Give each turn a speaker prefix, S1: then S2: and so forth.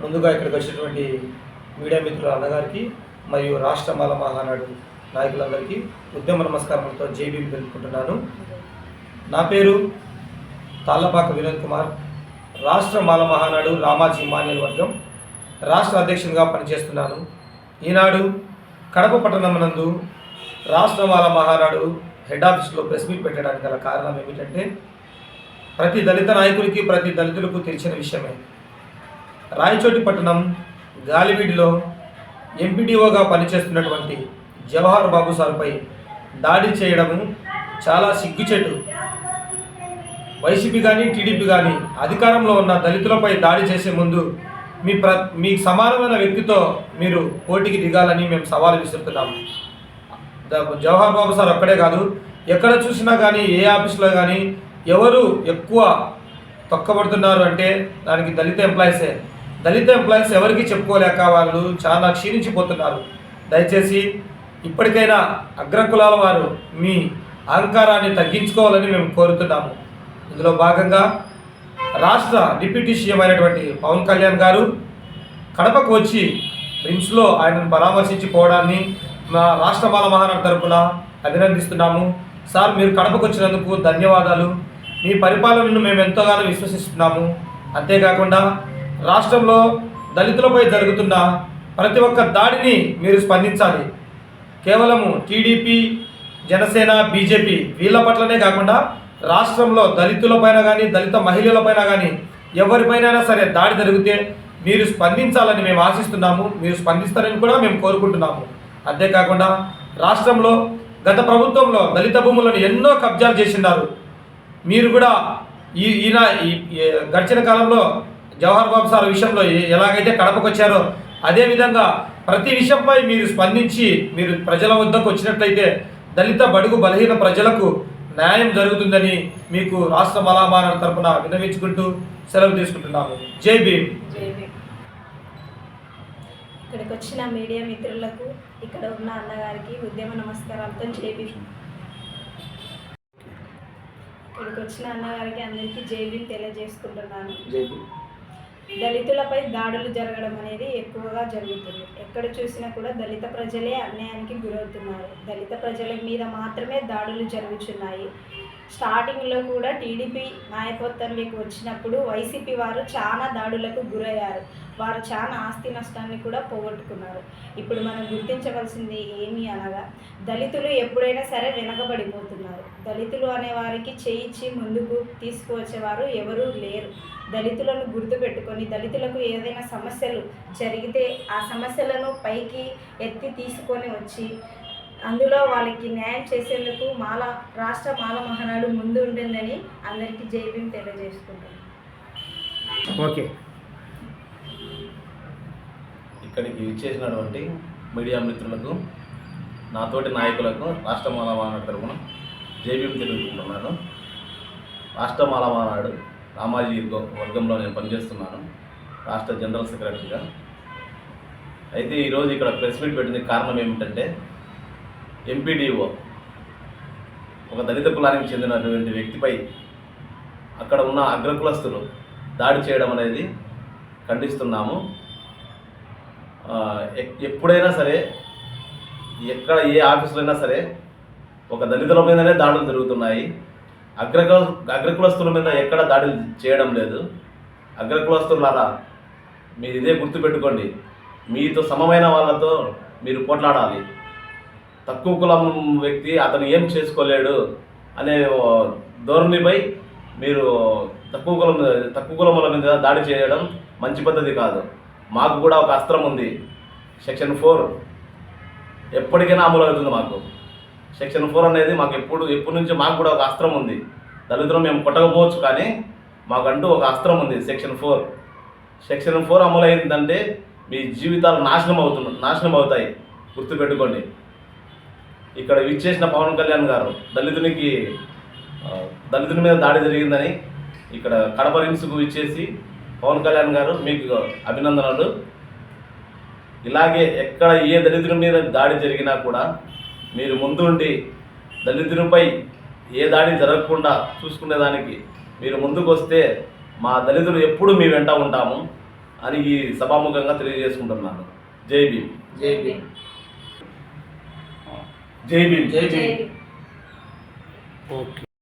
S1: ముందుగా ఇక్కడికి వచ్చినటువంటి మీడియా మిత్రుల అన్నగారికి మరియు రాష్ట్ర మాల మహానాడు నాయకులందరికీ ఉద్యమ నమస్కారంతో జేబీ తెలుపుకుంటున్నాను. నా పేరు తాళ్ళపాక వినోద్ కుమార్. రాష్ట్ర మాల మహానాడు రామాజీ మాన్యుల వర్గం. రాష్ట్ర అధ్యక్షునిగా పనిచేస్తున్నాను. ఈనాడు కడప పట్టణం నందు రాష్ట్ర మాల మహానాడు హెడ్ ఆఫీస్లో ప్రెస్ మీట్ పెట్టడానికి గల కారణం ఏమిటంటే ప్రతి దళిత నాయకుడికి ప్రతి దళితులకు తెలిసిన విషయమే. రాయచోటి పట్టణం గాలివీడిలో ఎంపీడీఓగా పనిచేస్తున్నటువంటి జవహర్ బాబు సార్పై దాడి చేయడము చాలా సిగ్గుచెట్టు వైసీపీ కానీ టీడీపీ కానీ అధికారంలో ఉన్న దళితులపై దాడి చేసే ముందు మీ ప్ర మీ సమానమైన వ్యక్తితో మీరు పోటీకి దిగాలని మేము సవాలు విసురుతున్నాము. జవహర్ బాబు సార్ అక్కడే కాదు ఎక్కడ చూసినా కానీ ఏ ఆఫీస్లో కానీ ఎవరు ఎక్కువ తొక్కబడుతున్నారు అంటే దానికి దళిత ఎంప్లాయీసే. దళిత ఎంప్లాయీస్ ఎవరికి చెప్పుకోలేక వాళ్ళు చాలా క్షీణించిపోతున్నారు. దయచేసి ఇప్పటికైనా అగ్రకులాల వారు మీ అహంకారాన్ని తగ్గించుకోవాలని మేము కోరుతున్నాము. ఇందులో భాగంగా రాష్ట్ర డిప్యూటీ సీఎం అయినటువంటి పవన్ కళ్యాణ్ గారు కడపకు వచ్చి రిమ్స్లో ఆయనను పరామర్శించుకోవడాన్ని మా రాష్ట్ర బాల మహానాడు తరపున అభినందిస్తున్నాము. సార్ మీరు కడపకు వచ్చినందుకు ధన్యవాదాలు. మీ పరిపాలనను మేము ఎంతగానో విశ్వసిస్తున్నాము. అంతేకాకుండా రాష్ట్రంలో దళితులపై జరుగుతున్న ప్రతి ఒక్క దాడిని మీరు స్పందించాలి. కేవలము టీడీపీ జనసేన బీజేపీ వీళ్ళ పట్లనే కాకుండా రాష్ట్రంలో దళితులపైన కానీ దళిత మహిళలపైన కానీ ఎవరిపైన సరే దాడి జరిగితే మీరు స్పందించాలని మేము ఆశిస్తున్నాము. మీరు స్పందిస్తారని కూడా మేము కోరుకుంటున్నాము. అంతేకాకుండా రాష్ట్రంలో గత ప్రభుత్వంలో దళిత భూములను ఎన్నో కబ్జాలు చేసినారు మీరు కూడా ఈ ఈయన ఈ గడిచిన కాలంలో జవహర్ బాబు సార్ విషయంలో ఎలాగైతే కడపకు వచ్చారో అదే విధంగా ప్రతి విషయంపై మీరు స్పందించి మీరు ప్రజల వద్దకు వచ్చినట్లయితే దళిత బడుగు బలహీన ప్రజలకు న్యాయం జరుగుతుందని మీకు రాష్ట్ర మలామాన తరపున విన్నవించుకుంటూ సెలవు తీసుకుంటున్నాము. జై భీమ్.
S2: ఇక్కడికి వచ్చిన మీడియా మిత్రులకు ఇక్కడ ఉన్న అన్నగారికి ఉద్యమ నమస్కారాలతో జేబీ ఇక్కడికి వచ్చిన అన్నగారికి అందరికీ జేబీ తెలియజేసుకుంటున్నాను.
S1: జై భీమ్.
S2: దళితులపై దాడులు జరగడం అనేది ఎక్కువగా జరుగుతుంది. ఎక్కడ చూసినా కూడా దళిత ప్రజలే అన్యాయానికి గురవుతున్నారు. దళిత ప్రజల మీద మాత్రమే దాడులు జరుగుతున్నాయి స్టార్టింగ్లో కూడా టీడీపీ నాయకత్వంలోకి వచ్చినప్పుడు వైసీపీ వారు చాలా దాడులకు గురయ్యారు. వారు చాలా ఆస్తి నష్టాన్ని కూడా పోగొట్టుకున్నారు. ఇప్పుడు మనం గుర్తించవలసింది ఏమి అనగా దళితులు ఎప్పుడైనా సరే వెనకబడిపోతున్నారు. దళితులు అనే వారికి చేయించి ముందుకు తీసుకువచ్చేవారు ఎవరూ లేరు. దళితులను గుర్తుపెట్టుకొని దళితులకు ఏదైనా సమస్యలు జరిగితే ఆ సమస్యలను పైకి ఎత్తి తీసుకొని వచ్చి అందులో వాళ్ళకి న్యాయం చేసేందుకు మాల రాష్ట్ర మాల మహానాడు ముందు ఉంటుందని అందరికీ జైబీం తెలియజేసుకుంటున్నాను
S1: ఓకే.
S3: ఇక్కడికి ఇచ్చేసినటువంటి మీడియా మిత్రులకు నాతోటి నాయకులకు రాష్ట్ర మాలమానాడు తరపున జేబీఎం తెలుపుకుంటున్నాను రాష్ట్ర మాలమానాడు రామాజీ వర్గ- వర్గంలో నేను పనిచేస్తున్నాను రాష్ట్ర జనరల్ సెక్రటరీగా. అయితే ఈరోజు ఇక్కడ ప్రెస్ మీట్ పెట్టిన కారణం ఏమిటంటే ఎంపీడీఓ ఒక దళిత కులానికి చెందినటువంటి వ్యక్తిపై అక్కడ ఉన్న అగ్రకులస్తులు దాడి చేయడం అనేది ఖండిస్తున్నాము. ఎప్పుడైనా సరే ఎక్కడ ఏ ఆఫీసులో అయినా సరే ఒక దళితుల మీదనే దాడులు జరుగుతున్నాయి. అగ్ర అగ్రకులస్తుల మీద ఎక్కడ దాడులు చేయడం లేదు. అగ్రకులస్తులారా మీరు ఇదే గుర్తుపెట్టుకోండి. మీతో సమమైన వాళ్ళతో మీరు పోట్లాడాలి. తక్కువ కులం వ్యక్తి అతను ఏం చేసుకోలేడు అనే ధోరణిపై మీరు తక్కువ కులం తక్కువ కులముల మీద దాడి చేయడం మంచి పద్ధతి కాదు. మాకు కూడా ఒక అస్త్రం ఉంది. సెక్షన్ ఫోర్ ఎప్పటికైనా అమలు అవుతుంది మాకు. సెక్షన్ ఫోర్ అనేది మాకు ఎప్పుడు ఎప్పటి నుంచి మాకు కూడా ఒక అస్త్రం ఉంది. దళితులు మేము కొట్టకపోవచ్చు కానీ మాకంటూ ఒక అస్త్రం ఉంది సెక్షన్ ఫోర్. సెక్షన్ ఫోర్ అమలు అయిందంటే మీ జీవితాలు నాశనం అవుతున్నాయి నాశనం అవుతాయి. గుర్తుపెట్టుకోండి. ఇక్కడ విచ్చేసిన పవన్ కళ్యాణ్ గారు దళితునికి దళితుని మీద దాడి జరిగిందని ఇక్కడ కడప రిమ్స్కు ఇచ్చేసి పవన్ కళ్యాణ్ గారు మీకు అభినందనలు. ఇలాగే ఎక్కడ ఏ దళితుని మీద దాడి జరిగినా కూడా మీరు ముందుండి దళితునిపై ఏ దాడి జరగకుండా చూసుకునేదానికి మీరు ముందుకు వస్తే మా దళితులు ఎప్పుడు మీ వెంట ఉంటాము అని ఈ సభాముఖంగా తెలియజేసుకుంటున్నాను. జై భీమ్.
S1: జై భీమ్.
S3: జై భీమ్
S1: జై
S2: జై
S1: భీమ్
S2: భీమ్.
S4: ఓకే